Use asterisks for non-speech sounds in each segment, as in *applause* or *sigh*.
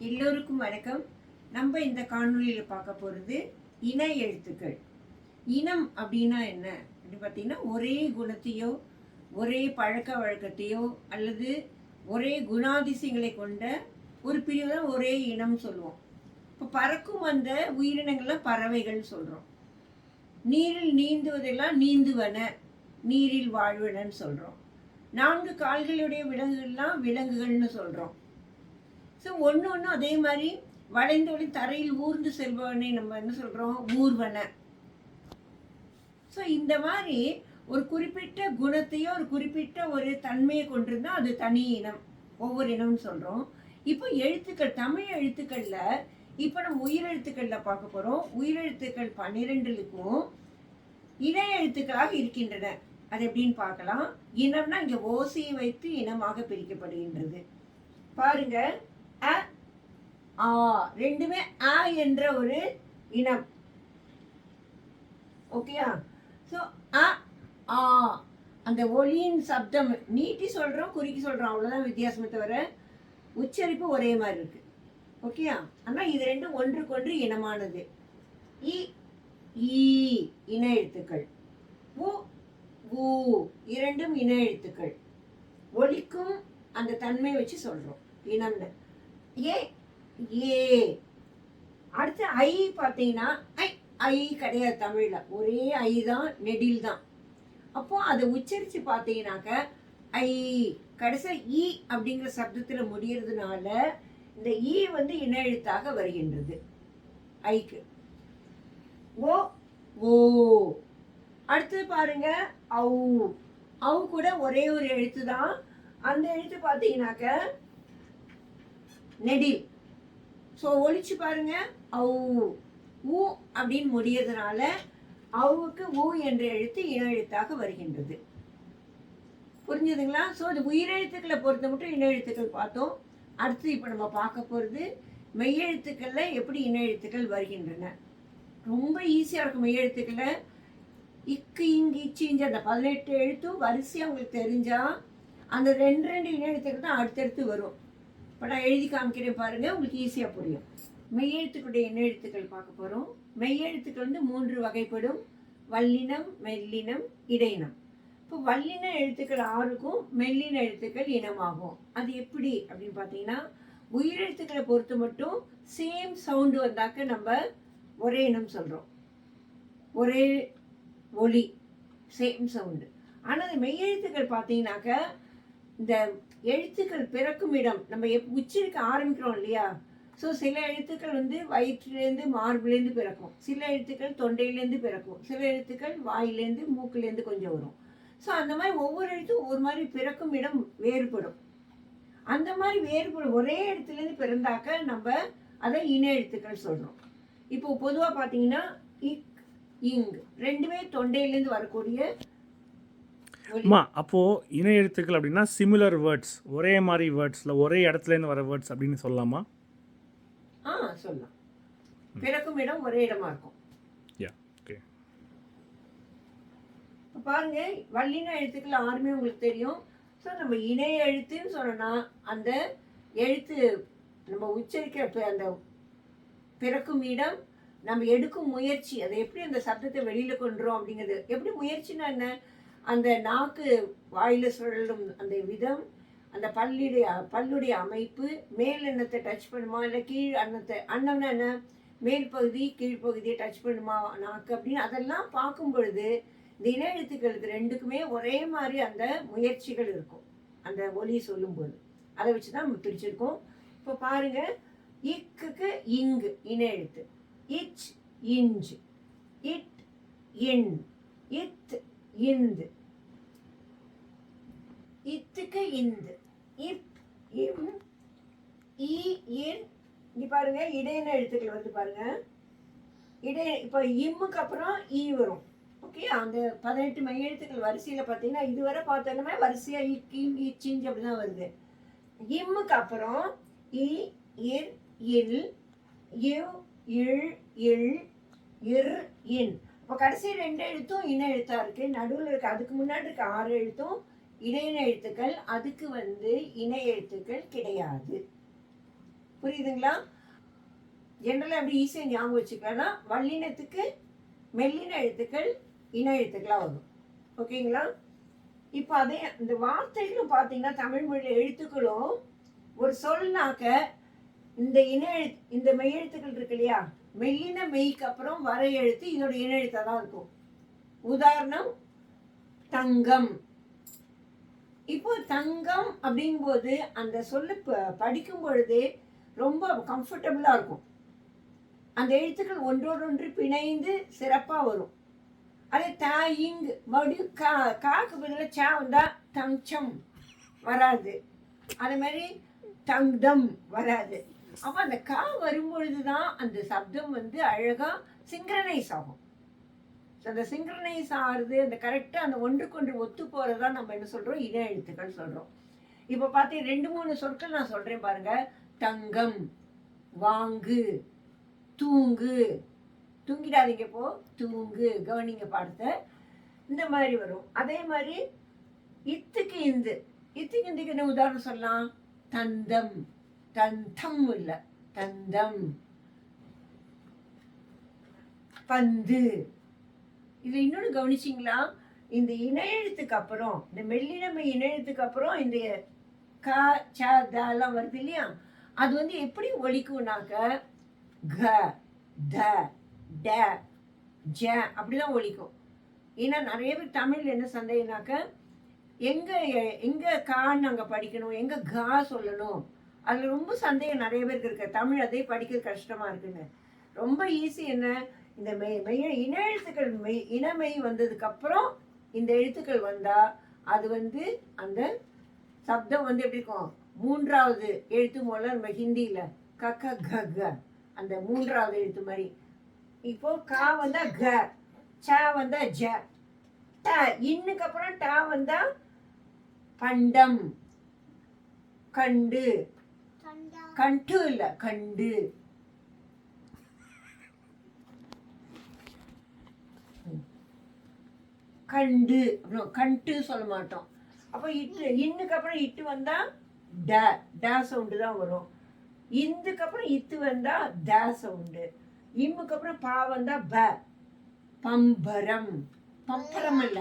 எல்லோருக்கும் வணக்கம். நம்ம இந்த காணொலியில் பார்க்க போகிறது இன எழுத்துக்கள். இனம் அப்படின்னா என்ன? அப்படின்னு பார்த்தீங்கன்னா ஒரே குணத்தையோ ஒரே பழக்க வழக்கத்தையோ அல்லது ஒரே குணாதிசயங்களை கொண்ட ஒரு பிரிவு தான் ஒரே இனம் சொல்லுவோம். இப்போ பறக்கும் அந்த உயிரினங்கள்லாம் பறவைகள் சொல்கிறோம் நீரில் நீந்துவதெல்லாம் நீந்துவன நீரில் வாழ்வனன்னு சொல்கிறோம் நான்கு கால்களுடைய விலங்குகள்லாம் விலங்குகள்னு சொல்கிறோம் ஸோ ஒன்று ஒன்று அதே மாதிரி வளைந்து வளைந்து தரையில் ஊர்ந்து செல்பவனை நம்ம என்ன சொல்கிறோம் ஊர்வன. ஸோ இந்த மாதிரி ஒரு குறிப்பிட்ட குணத்தையோ ஒரு குறிப்பிட்ட ஒரு தன்மையை கொண்டிருந்தா அது தனி இனம். ஒவ்வொரு இனம்னு சொல்கிறோம் இப்போ எழுத்துக்கள் தமிழ் எழுத்துக்களில் இப்போ நம்ம உயிரெழுத்துக்களில் பார்க்க போகிறோம் உயிரெழுத்துக்கள் பன்னிரெண்டுக்கும் இணை எழுத்துக்களாக இருக்கின்றன. அது எப்படின்னு பார்க்கலாம். இனம்னா இங்கே ஓசையை வைத்து இனமாக பிரிக்கப்படுகின்றது. பாருங்கள் ஆ ரெண்டுமே ஆ என்ற ஒரு இனம். ஓகேயா? ஸோ அ ஆ அந்த ஒலியின் சப்தம் நீட்டி சொல்கிறோம் குறுக்கி சொல்கிறோம் அவ்வளோதான் வித்தியாசமே தவிர உச்சரிப்பு ஒரே மாதிரி இருக்கு. ஓகேயா? ஆனால் இது ரெண்டும் ஒன்றுக்கொன்று இனமானது. இ ஈ இன எழுத்துக்கள். உ ஊ இரண்டும் இன எழுத்துக்கள். ஒலிக்கும் அந்த தன்மை வச்சு சொல்கிறோம் இனம்னு. ஏ ஏ. அடுத்து ஐ பார்த்தீங்கன்னா ஐ ஐ கிடையாது தமிழில். ஒரே ஐ தான் நெடில் தான். அப்போ அதை உச்சரித்து பார்த்தீங்கன்னாக்க ஐ கடைசியில் ஈ அப்படிங்கிற சப்தத்தில் முடியறதுனால இந்த ஈ வந்து இன எழுத்தாக வருகின்றது. ஐக்கு. ஓ ஓ. அடுத்து பாருங்க ஔ. ஔ கூட ஒரே ஒரு எழுத்து தான். அந்த எழுத்து பார்த்தீங்கன்னாக்க நெடில். ஸோ ஒழிச்சு பாருங்க. ஔ ஊ அப்படின்னு முடியறதுனால அவுக்கு ஊ என்ற எழுத்து இனெழுத்தாக வருகின்றது. புரிஞ்சுதுங்களா? ஸோ அது உயிரெழுத்துக்களை பொறுத்த மட்டும் இனெழுத்துக்கள் பார்த்தோம். அடுத்து இப்போ நம்ம பார்க்க போகிறது மெய்யெழுத்துக்களில் எப்படி இனெழுத்துக்கள் வருகின்றன. ரொம்ப ஈஸியாக இருக்கும் மெய்யெழுத்துக்களை இக்கு இங்கு இச்சிஞ்சு அந்த பதினெட்டு எழுத்தும் வரிசையாக உங்களுக்கு தெரிஞ்சால் அந்த ரெண்டு ரெண்டு இனெழுத்துக்கள் தான் அடுத்தடுத்து வரும். இப்போ நான் எழுதி காமிக்கிறேன் பாருங்கள் உங்களுக்கு ஈஸியாக புரியும். மெய்யெழுத்துக்களுடைய இன எழுத்துக்கள் பார்க்க போகிறோம் மெய்யெழுத்துக்கள் வந்து மூன்று வகைப்படும். வல்லினம் மெல்லினம் இடையினம் இப்போ வல்லின எழுத்துக்கள் ஆறுக்கும் மெல்லின எழுத்துக்கள் இனமாகும். அது எப்படி அப்படின்னு பார்த்தீங்கன்னா உயிரெழுத்துக்களை பொறுத்து மட்டும் சேம் சவுண்டு வந்தாக்க நம்ம ஒரே இனம் சொல்கிறோம் ஒரே ஒலி சேம் சவுண்டு ஆனால் மெய்யெழுத்துக்கள் பார்த்தீங்கன்னாக்க இந்த எழுத்துக்கள் பிறக்கும் இடம். நம்ம எப் உச்சரிக்க ஆரம்பிக்கிறோம் இல்லையா? ஸோ சில எழுத்துக்கள் வந்து வயிற்றுலேருந்து மார்புலேருந்து பிறக்கும். சில எழுத்துக்கள் தொண்டையிலேருந்து பிறக்கும். சில எழுத்துக்கள் வாயிலேருந்து மூக்குலேருந்து கொஞ்சம் வரும். ஸோ அந்த மாதிரி ஒவ்வொரு எழுத்தும் ஒரு மாதிரி பிறக்கும் இடம் வேறுபடும். அந்த மாதிரி வேறுபடும். ஒரே இடத்துலேருந்து பிறந்தாக்க நம்ம அதை இன எழுத்துக்கள் சொல்கிறோம் இப்போ பொதுவாக பார்த்தீங்கன்னா இக் இங் ரெண்டுமே தொண்டையிலேருந்து வரக்கூடிய அம்மா அப்போது இன எழுத்துக்கள் அப்படின்னா சிமிலர் வேர்ட்ஸ் ஒரே மாதிரி வேர்ட்ஸில் ஒரே இடத்துலேருந்து வர வேர்ட்ஸ் அப்படின்னு சொல்லலாமா? ஆ சொல்லலாம். பிறக்கும் இடம் ஒரே இடமா இருக்கும். யா ஓகே பாருங்க வல்லின எழுத்துக்கள் ஆறுமே உங்களுக்கு தெரியும். ஸோ நம்ம இணைய எழுத்துன்னு சொன்னோம்னா அந்த எழுத்து நம்ம உச்சரிக்கிற அந்த பிறக்கும் இடம் நம்ம எடுக்கும் முயற்சி அதை எப்படி அந்த சத்தத்தை வெளியில கொண்டுறோம் அப்படிங்கிறது எப்படி முயற்சினா என்ன? அந்த நாக்கு வாயில் சுழலும் அந்த விதம் அந்த பல்லுடைய பல்லுடைய அமைப்பு மேல் எண்ணத்தை டச் பண்ணுமா இல்லை கீழ் அன்னத்தை அன்னம்னா என்ன? மேல் பகுதி கீழ்ப்பகுதியை டச் பண்ணுமா நாக்கு அப்படின்னு அதெல்லாம் பார்க்கும் பொழுது இந்த இன எழுத்துக்களுக்கு ரெண்டுக்குமே ஒரே மாதிரி அந்த முயற்சிகள் இருக்கும். அந்த ஒலி சொல்லும்போது. அதை வச்சு தான் நம்ம பிரிச்சிருக்கோம். இப்போ பாருங்க. இக்குக்கு இங்கு இன எழுத்து. இச் இஞ்சு. It in. இத் இந்து. இத்துக்கு இந்து. இப் இம் இ இன். இங்கே பாருங்க இடையின எழுத்துக்கள் வந்து பாருங்க. இடை இப்போ இம்முக்கு அப்புறம் இ வரும். ஓகே அந்த பதினெட்டு மையெழுத்துக்கள் வரிசையில் பார்த்தீங்கன்னா இதுவரை பார்த்தோன்னா வரிசையாக இக்கிங் இச்சிஞ்ச் அப்படி தான் வருது. இம்முக்கு அப்புறம் இ இர் இல் இவ் இல் இல் இர் இன். இப்போ கடைசி ரெண்டு எழுத்தும் இன எழுத்தாக இருக்குது நடுவில் இருக்க அதுக்கு முன்னாடி இருக்க ஆறு எழுத்தும் இடையின எழுத்துக்கள் அதுக்கு வந்து இணை எழுத்துக்கள் கிடையாது. புரியுதுங்களா? ஜென்ரலாக அப்படி ஈஸியாக ஞாபகம் வச்சுக்கலாம்னா வல்லினத்துக்கு மெல்லின எழுத்துக்கள் இணை எழுத்துக்களாக வரும். ஓகேங்களா? இப்போ அதே இந்த வார்த்தைகளும் பார்த்தீங்கன்னா தமிழ் மொழியில் எழுத்துக்களும் ஒரு சொல்னாக்க இந்த இன எழுத்து இந்த மெய் எழுத்துக்கள் இருக்கு இல்லையா? மெல்லின மெய்க்கு அப்புறம் வர எழுத்து இதோட இன எழுத்தாக தான் இருக்கும். உதாரணம் தங்கம். இப்போ தங்கம் அப்படிங்கும்போது அந்த சொல்லு ப- படிக்கும் பொழுதே ரொம்ப கம்ஃபர்டபுளாக இருக்கும். அந்த எழுத்துக்கள் ஒன்றோடொன்று பிணைந்து சிறப்பாக வரும். அதே தாயிங் மறுபடியும் கா காக்கு பதிலாக சா வந்தால் தங்சம் வராது. அதே மாதிரி தங்கம் வராது. அப்போ அந்த கா வரும்பொழுது தான் அந்த சப்தம் வந்து அழகாக சிங்க்ரனைஸ் ஆகும். ஸோ அந்த சிங்க்ரனைஸ் ஆகுறது அந்த கரெக்டாக அந்த ஒன்றுக்கொன்று ஒத்து போகிறதா நம்ம என்ன சொல்கிறோம் இன எழுத்துக்கள் சொல்கிறோம் இப்போ பார்த்தீங்க ரெண்டு மூணு சொற்கள் நான் சொல்கிறேன் பாருங்கள் தங்கம் வாங்கு தூங்கு. தூங்கிடாதீங்க இப்போ. தூங்கு கவனிங்க பாடத்தை. இந்த மாதிரி வரும். அதே மாதிரி இத்துக்கு இந்து. இத்துக்கு இந்துக்கு என்ன உதாரணம் சொல்லலாம்? தந்தம். தந்தம் இல்லை. தந்தம். பந்து. இதில் இன்னொன்று கவனிச்சிங்களா? இந்த இன அப்புறம் இந்த மெல்லினமை இணையத்துக்கு அப்புறம் இந்த க ச த எல்லாம் வருது இல்லையா? அது வந்து எப்படி ஒழிக்கும்னாக்க க த ட ஜ அப்படிதான் ஒழிக்கும் ஏன்னா நிறைய பேர் தமிழில் என்ன சந்தேகம்னாக்க எங்கே எங்கே கான்னு நாங்கள் படிக்கணும் எங்கே கா சொல்லணும் அதில் ரொம்ப சந்தேகம் நிறைய பேருக்கு இருக்கு. தமிழ் அதே படிக்க கஷ்டமாக இருக்குன்னு. ரொம்ப ஈஸி என்ன? இந்த மெய் மெய் இன எழுத்துக்கள் மெய் இனமெய் வந்ததுக்கப்புறம் இந்த எழுத்துக்கள் வந்தால் அது வந்து அந்த சப்தம் வந்து எப்படி இருக்கும்? மூன்றாவது எழுத்து மூலம் நம்ம ஹிந்தியில் க க க க அந்த மூன்றாவது எழுத்து மாதிரி. இப்போ கா வந்தா க ச வந்தா ஜ ட இன்னுக்கு அப்புறம் டா வந்தா பண்டம் கண்டு. கண்டு இல்ல கண்டு. கண்டு அப்புறம் கண்டு சொல்ல மாட்டோம். அப்போ இட்டு இன்னுக்கு அப்புறம் இட்டு வந்தால் ட டே சவுண்டு தான் வரும். இந்துக்கு அப்புறம் இத்து வந்தால் த சவுண்டு இம்முக்கு அப்புறம் பா வந்தால் ப. பம்பரம். பம்பரம் அல்ல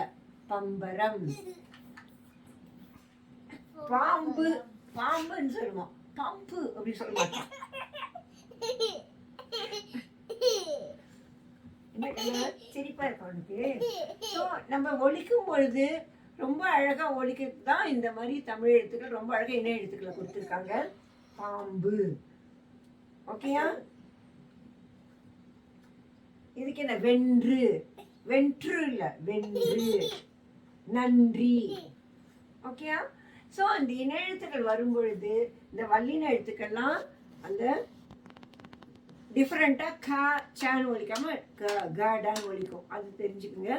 பம்பரம். பாம்பு பாம்புன்னு சொல்லுவோம். பம்பு அப்படி சொல்ல *laughs* சிரிப்பாக சிரிப்பா இருக்கும் உனக்கு ஸோ நம்ம ஒழிக்கும் பொழுது ரொம்ப அழகா ஒழிக்கிறது தான் இந்த மாதிரி தமிழ் எழுத்துக்கள் ரொம்ப அழகா இன எழுத்துக்களை கொடுத்துருக்காங்க. பாம்பு. ஓகேயா இதுக்கு என்ன? வென்று. வென்று இல்லை வென்று. நன்றி. ஓகேயா ஸோ அந்த இன எழுத்துக்கள் வரும்பொழுது இந்த வல்லின எழுத்துக்கள்லாம் அந்த டிஃப்ரெண்ட்டாக கா சான்னு ஒலிக்காம க கடான்னு ஒலிக்கும் அது தெரிஞ்சுக்குங்க.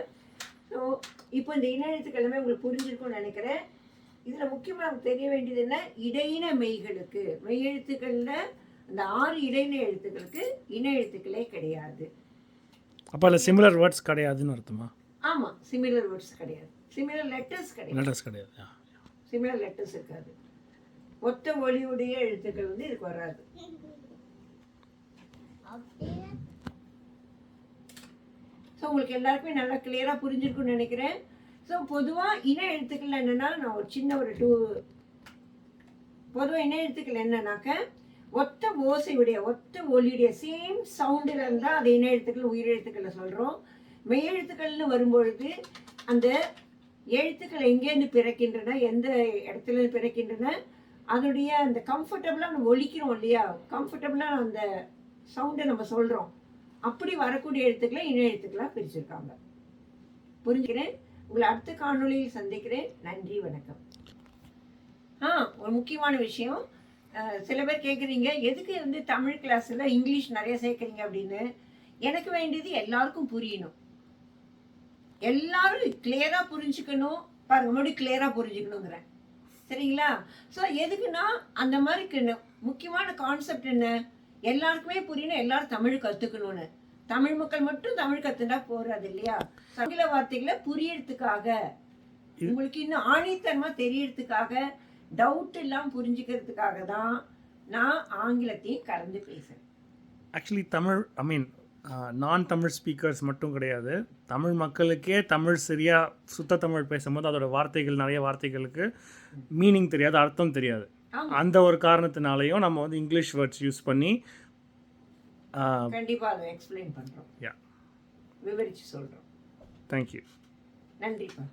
ஸோ இப்போ இந்த இன எழுத்துக்கள் எல்லாமே உங்களுக்கு புரிஞ்சிருக்கும்னு நினைக்கிறேன். இதில் முக்கியமாக நமக்கு தெரிய வேண்டியது என்ன? இடையின மெய்களுக்கு. மெய் எழுத்துக்களில் அந்த ஆறு இடையின எழுத்துக்களுக்கு இன எழுத்துக்களே கிடையாது. அப்போ அதில் சிமிலர் வேர்ட்ஸ் கிடையாதுன்னு அர்த்தமா? ஆமாம் சிமிலர் வேர்ட்ஸ் கிடையாது. சிமிலர் லெட்டர்ஸ் கிடையாது. லெட்டர்ஸ் கிடையாது. சிமிலர் லெட்டர்ஸ் இருக்காது. ஒத்த ஒளியுடைய எழுத்துக்கள் வந்து இதுக்கு வராது. ஸோ உங்களுக்கு எல்லாருக்குமே நல்லா கிளியராக புரிஞ்சிருக்கும்னு நினைக்கிறேன். ஸோ பொதுவாக இன எழுத்துக்கள் என்னென்னா நான் ஒரு சின்ன ஒரு டூ பொதுவாக இன எழுத்துக்கள் என்னன்னாக்க ஒத்த ஓசையுடைய ஒத்த ஒலியுடைய சேம் சவுண்டில் இருந்தால் அது இன எழுத்துக்கள் உயிரெழுத்துக்களை சொல்கிறோம் மெய்யெழுத்துக்கள்னு வரும்பொழுது அந்த எழுத்துக்கள் எங்கேருந்து பிறக்கின்றன எந்த இடத்துல பிறக்கின்றன அதனுடைய அந்த கம்ஃபர்டபுளாக நம்ம ஒழிக்கிறோம் இல்லையா? கம்ஃபர்டபுளாக அந்த சவுண்டை நம்ம சொல்கிறோம் அப்படி வரக்கூடிய எழுத்துக்களை இன எழுத்துக்களாக பிரிச்சிருக்காங்க. புரிஞ்சுக்கிறேன்? உங்களை அடுத்த காணொளியில் சந்திக்கிறேன். நன்றி வணக்கம். ஆ ஒரு முக்கியமான விஷயம். சில பேர் கேட்குறீங்க எதுக்கு வந்து தமிழ் கிளாஸில் இங்கிலீஷ் நிறைய சேர்க்குறீங்க? அப்படின்னு. எனக்கு வேண்டியது எல்லாருக்கும் புரியணும். எல்லாரும் கிளியராக புரிஞ்சுக்கணும். பாருங்க மறுபடியும் கிளியராக புரிஞ்சுக்கணுங்கிறேன். சரிங்களா? ஸோ எதுக்குன்னா அந்த மாதிரி முக்கியமான கான்செப்ட் என்ன? எல்லாருக்குமே புரியணும் எல்லாரும் தமிழ் கற்றுக்கணும்னு தமிழ் மக்கள் மட்டும் தமிழ் கற்றுனா போறது இல்லையா? ஆங்கில வார்த்தைகளை புரியறதுக்காக. உங்களுக்கு இன்னும் ஆணித்தனமாக தெரியறதுக்காக டவுட் இல்லாமல் புரிஞ்சுக்கிறதுக்காக தான் நான் ஆங்கிலத்தையும் கலந்து பேசுறேன். ஆக்சுவலி தமிழ் ஐ மீன் நான் தமிழ் ஸ்பீக்கர்ஸ் மட்டும் கிடையாது. தமிழ் மக்களுக்கே தமிழ் சரியாக சுத்த தமிழ் பேசும்போது அதோட வார்த்தைகள் நிறைய வார்த்தைகளுக்கு மீனிங் தெரியாது அர்த்தம் தெரியாது. அந்த ஒரு காரணத்தினாலையும் நம்ம வந்து இங்கிலீஷ் வேர்ட்ஸ் யூஸ் பண்ணி கண்டிப்பா அதை எக்ஸ்பிளைன் பண்றோம். யா விவரிச்சு சொல்றோம். தேங்க்யூ நன்றிப்பா